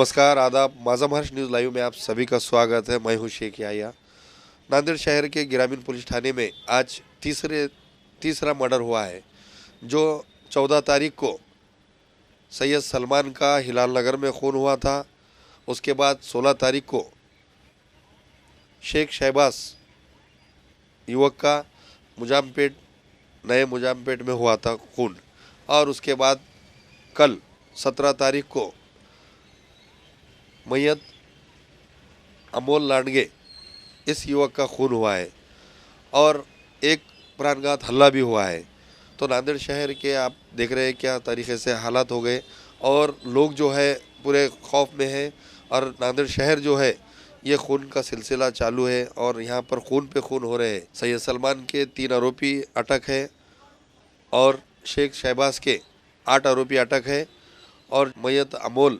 नमस्कार, आदाब। माझा महाराष्ट्र न्यूज़ लाइव में आप सभी का स्वागत है। मैं हूँ शेख याया नांदेड़ शहर के ग्रामीण पुलिस थाने में आज तीसरे, तीसरा मर्डर हुआ है, जो चौदह तारीख को सैयद सलमान का हिलाल नगर में खून हुआ था। उसके बाद सोलह तारीख को शेख शहबाज युवक का मुजामपेट, नए मुजामपेट में हुआ था खून। और उसके बाद कल सत्रह तारीख को मैयत अमोल लांडगे इस युवक का खून हुआ है और एक प्राणघात हल्ला भी हुआ है। तो नांदेड़ शहर के आप देख रहे हैं क्या तरीके से हालात हो गए और लोग जो है पूरे खौफ में हैं और नांदेड़ शहर जो है ये खून का सिलसिला चालू है और यहाँ पर खून पे खून हो रहे हैं। सैयद सलमान के तीन आरोपी अटक है और शेख शहबाज के आठ आरोपी अटक है और मैयत अमोल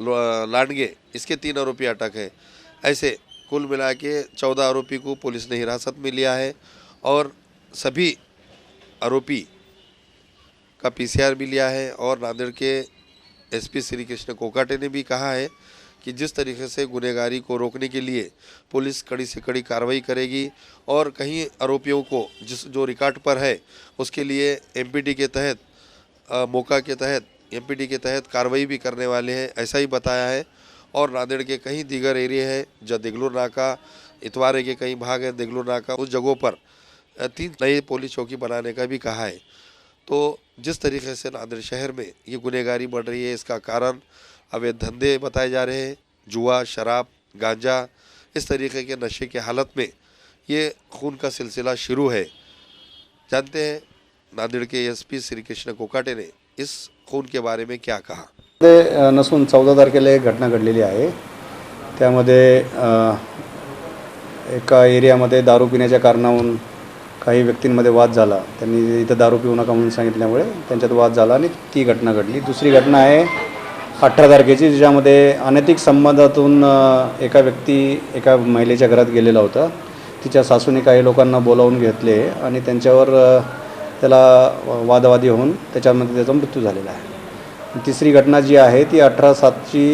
लांडगे, इसके तीन आरोपी अटक है। ऐसे कुल मिला के चौदह आरोपी को पुलिस ने हिरासत में लिया है और सभी आरोपी का पीसीआर भी लिया है और नांदेड़ के एसपी श्री कृष्ण कोकाटे ने भी कहा है कि जिस तरीके से गुनहगारी को रोकने के लिए पुलिस कड़ी से कड़ी कार्रवाई करेगी और कहीं आरोपियों को जिस जो रिकॉर्ड पर है, उसके लिए एमपीटी के तहत मौका के तहत एमपीटी के तहत कार्रवाई भी करने वाले हैं, ऐसा ही बताया है। और नांदेड़ के कई दीगर एरिया है जो देगलूर नाका, इतवारे के कई भाग हैं देगलूर नाका, उस जगहों पर तीन नई पुलिस चौकी बनाने का भी कहा है। तो जिस तरीके से नांदेड़ शहर में ये गुनहगारी बढ़ रही है, इसका कारण अवैध धंधे बताए जा रहे हैं, जुआ, शराब, गांजा, इस तरीके के नशे की हालत में ये खून का सिलसिला शुरू है। जानते हैं, नांदेड़ के एसपी श्री कृष्ण कोकाटे ने इस खून के बारे में क्या कहा? ते नसून चौदा तारखेला एक घटना घडलेली आहे. त्यामध्ये एका एरियामध्ये दारू पिण्याच्या कारणाहून काही व्यक्तींमध्ये वाद झाला. त्यांनी इथं दारू पिऊ नका म्हणून सांगितल्यामुळे त्यांच्यात वाद झाला आणि ती घटना घडली. दुसरी घटना आहे अठरा तारखेची ज्यामध्ये अनैतिक संबंधातून एका व्यक्ती एका महिलेच्या घरात गेलेला होता. तिच्या सासूने काही लोकांना बोलावून घेतले आणि त्यांच्यावर त्याला वादवादी होऊन त्याच्यामध्ये त्याचा मृत्यू झालेला आहे. तिसरी घटना जी आहे ती अठरा सातची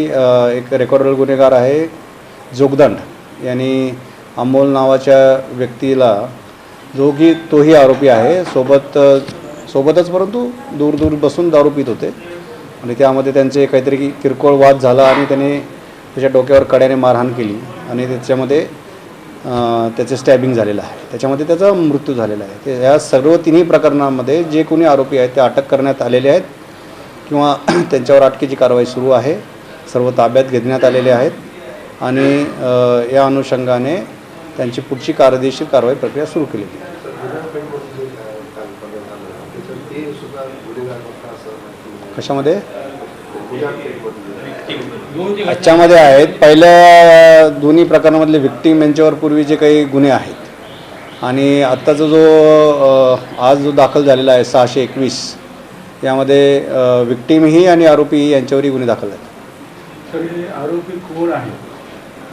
एक रेकॉर्डर गुन्हेगार आहे जोगदंड. यांनी अमोल नावाच्या व्यक्तीला जो की तोही आरोपी आहे. सोबत सोबतच परंतु दूर दूर बसून दारू पित होते. आणि त्यामध्ये त्यांचे काहीतरी किरकोळ वाद झाला आणि त्याने त्याच्या डोक्यावर कड्याने मारहाण केली. आणि त्याच्यामध्ये त्याचे स्टॅबिंग झालेलं आहे. त्याच्यामध्ये त्याचा मृत्यू झालेला आहे. ते या सर्व तिन्ही प्रकरणांमध्ये जे कोणी आरोपी आहेत ते अटक करण्यात आलेले आहेत किंवा त्यांच्यावर अटकेची कारवाई सुरू आहे. सर्व ताब्यात घेण्यात आलेले आहेत आणि या अनुषंगाने त्यांची पुढची कायदेशीर कारवाई प्रक्रिया सुरू केलेली आहे. कशामध्ये? याच्यामध्ये आहेत. पहिल्या दोन्ही प्रकरणामधले विक्टीम यांच्यावर पूर्वी जे काही गुन्हे आहेत. आणि आत्ताचा जो आज जो दाखल झालेला आहे सहाशे एकवीस यामध्ये विक्टीमही आणि आरोपी यांच्यावरही गुन्हे दाखल आहेत आरोपी कोण आहे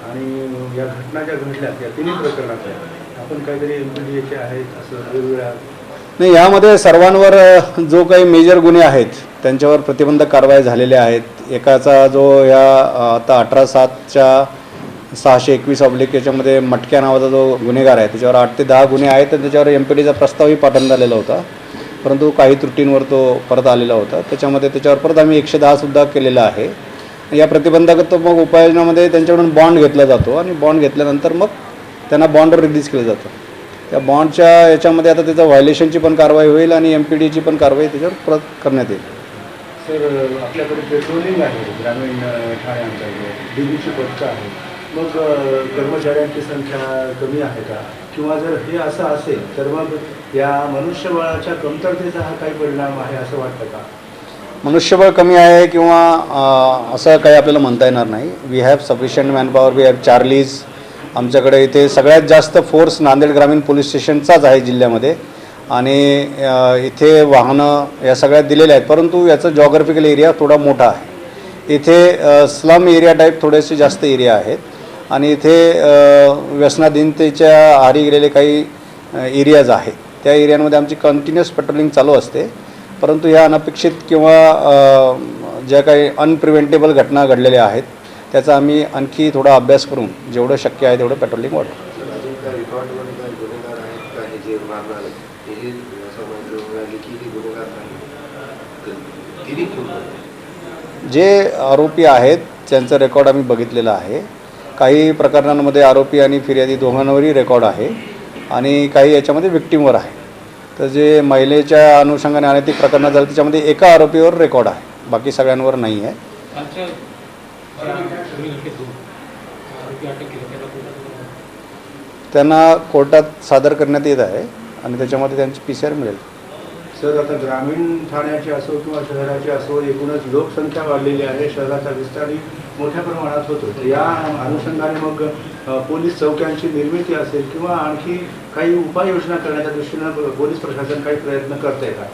आणि या घटना ज्या घडल्यात या तिन्ही प्रकरणात आहेत आपण काहीतरी आहेत असं वेगवेगळ्या नाही यामध्ये सर्वांवर जो काही मेजर गुन्हे आहेत त्यांच्यावर प्रतिबंधक कारवाई झालेल्या आहेत. एकाचा जो या आता अठरा सातच्या सहाशे एकवीस ऑब्लिक याच्यामध्ये मटक्या नावाचा जो गुन्हेगार आहे त्याच्यावर आठ ते दहा गुन्हे आहेत तर त्याच्यावर एम पी डीचा प्रस्तावही पाठवण्यात झालेला होता. परंतु काही त्रुटींवर तो परत आलेला होता. त्याच्यामध्ये त्याच्यावर परत आम्ही एकशे दहासुद्धा केलेला आहे. या प्रतिबंधागत मग उपाययोजनामध्ये त्यांच्याकडून बॉन्ड घेतला जातो आणि बॉन्ड घेतल्यानंतर मग त्यांना बॉन्डवर रिलीज केलं जातं. त्या बॉन्डच्या याच्यामध्ये आता त्याचं व्हायलेशनची पण कारवाई होईल आणि एम पी डीची पण कारवाई त्याच्यावर परत करण्यात येईल. सर आपल्याकडे पेट्रोलिंग आहे ग्रामीण ठाणे आमच्याकडे डी बीची पथकं आहे मग कर्मचाऱ्यांची संख्या कमी आहे का? किंवा जर हे असं असेल तर मग या मनुष्यबळाच्या कमतरतेचा हा काही परिणाम आहे असं वाटतं का? मनुष्यबळ कमी आहे किंवा असं काही आपल्याला म्हणता येणार नाही. We have sufficient manpower we have charlies आमच्याकडे इथे सगळ्यात जास्त फोर्स नांदेड ग्रामीण पोलीस स्टेशनचाच आहे जिल्ह्यामध्ये. आणि इथे वाहनं या सगळ्या दिलेल्या आहेत. परंतु याचा जॉग्राफिकल एरिया थोडा मोठा आहे. इथे स्लम एरिया टाईप थोडेसे जास्त एरिया आहेत. आणि इथे व्यसनाधीनतेच्या आहारी गेलेले काही एरियाज आहेत. त्या एरियांमध्ये आमची कंटिन्युअस पेट्रोलिंग चालू असते. परंतु ह्या अनपेक्षित किंवा ज्या काही अनप्रिव्हेंटेबल घटना घडलेल्या आहेत त्याचा आम्ही आणखी थोडा अभ्यास करून जेवढं शक्य आहे तेवढं पेट्रोलिंग वाढवू. गुन्हेगार आहेत का हे जे मारणार हे असं माहिती मिळाली की हे गुन्हेगार नाही? जे आरोपी आहेत त्यांचं रेकॉर्ड आम्ही बघितलेलं आहे काही प्रकरणांमध्ये आरोपी आणि फिर्यादी दोघांवरही रेकॉर्ड आहे आणि काही याच्यामध्ये विक्टीमवर आहे तर जे महिलेच्या अनुषंगाने अनैतिक प्रकरणं झालं त्याच्यामध्ये एका आरोपीवर रेकॉर्ड आहे बाकी सगळ्यांवर नाही आहे त्यांना कोर्टात सादर करण्यात येत आहे आणि त्याच्यामध्ये त्यांची पी सी आर मिळेल. सर आता ग्रामीण ठाण्याचे असो किंवा शहराचे असो एकूणच लोकसंख्या वाढलेली आहे शहराचा विस्तारही मोठ्या प्रमाणात होतो. तर या अनुषंगाने मग पोलीस चौक्यांची निर्मिती असेल किंवा आणखी काही उपाययोजना करण्याच्या दृष्टीनं पोलीस प्रशासन काही प्रयत्न करत आहे का?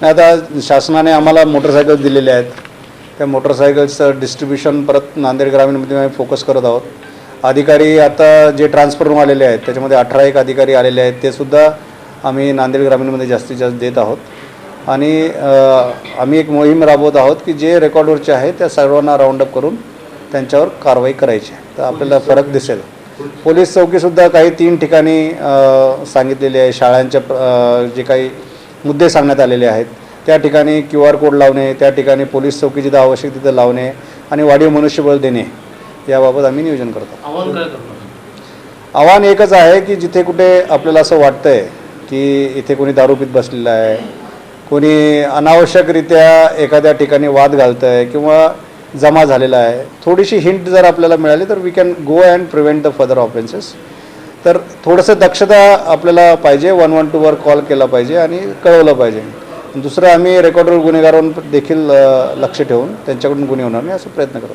नाही आता शासनाने आम्हाला मोटरसायकल्स दिलेले आहेत. त्या मोटरसायकल्सचं डिस्ट्रीब्युशन परत नांदेड ग्रामीणमध्ये आम्ही फोकस करत आहोत. अधिकारी आता जे ट्रान्सफर होऊन आलेले आहेत त्याच्यामध्ये अठरा एक अधिकारी आलेले आहेत ते सुद्धा आम्ही नांदेड ग्रामीणमध्ये जास्तीत जास्त देत आहोत. आणि आम्ही एक मोहीम राबवत आहोत की जे रेकॉर्डवरचे आहे त्या सर्वांना राऊंडअप करून त्यांच्यावर कारवाई करायची आहे. तर आपल्याला फरक दिसेल. पोलीस चौकीसुद्धा काही तीन ठिकाणी सांगितलेली आहे. शाळांच्या जे काही मुद्दे सांगण्यात आलेले आहेत त्या ठिकाणी क्यू आर कोड लावणे त्या ठिकाणी पोलीस चौकी जिथं आवश्यक तिथं लावणे आणि वाढीव मनुष्यबळ देणे. याबाबत आम्ही नियोजन करतो. आव्हान काय करणार? आव्हान एकच आहे की जिथे कुठे आपल्याला असं वाटतंय की इथे कोणी दारू पीत बसलेलं आहे कोणी अनावश्यकरित्या एखाद्या ठिकाणी वाद घालतं आहे किंवा जमा झालेला आहे थोडीशी हिंट जर आपल्याला मिळाली तर we can go and prevent the further offences तर थोडंसं दक्षता आपल्याला पाहिजे वन वन टूवर कॉल केला पाहिजे आणि कळवलं पाहिजे. दुसरं आम्ही रेकॉर्डर गुन्हेगारांवर देखील अ, लक्ष ठेवून त्यांच्याकडून गुन्हे होणार नाही असा प्रयत्न करतो.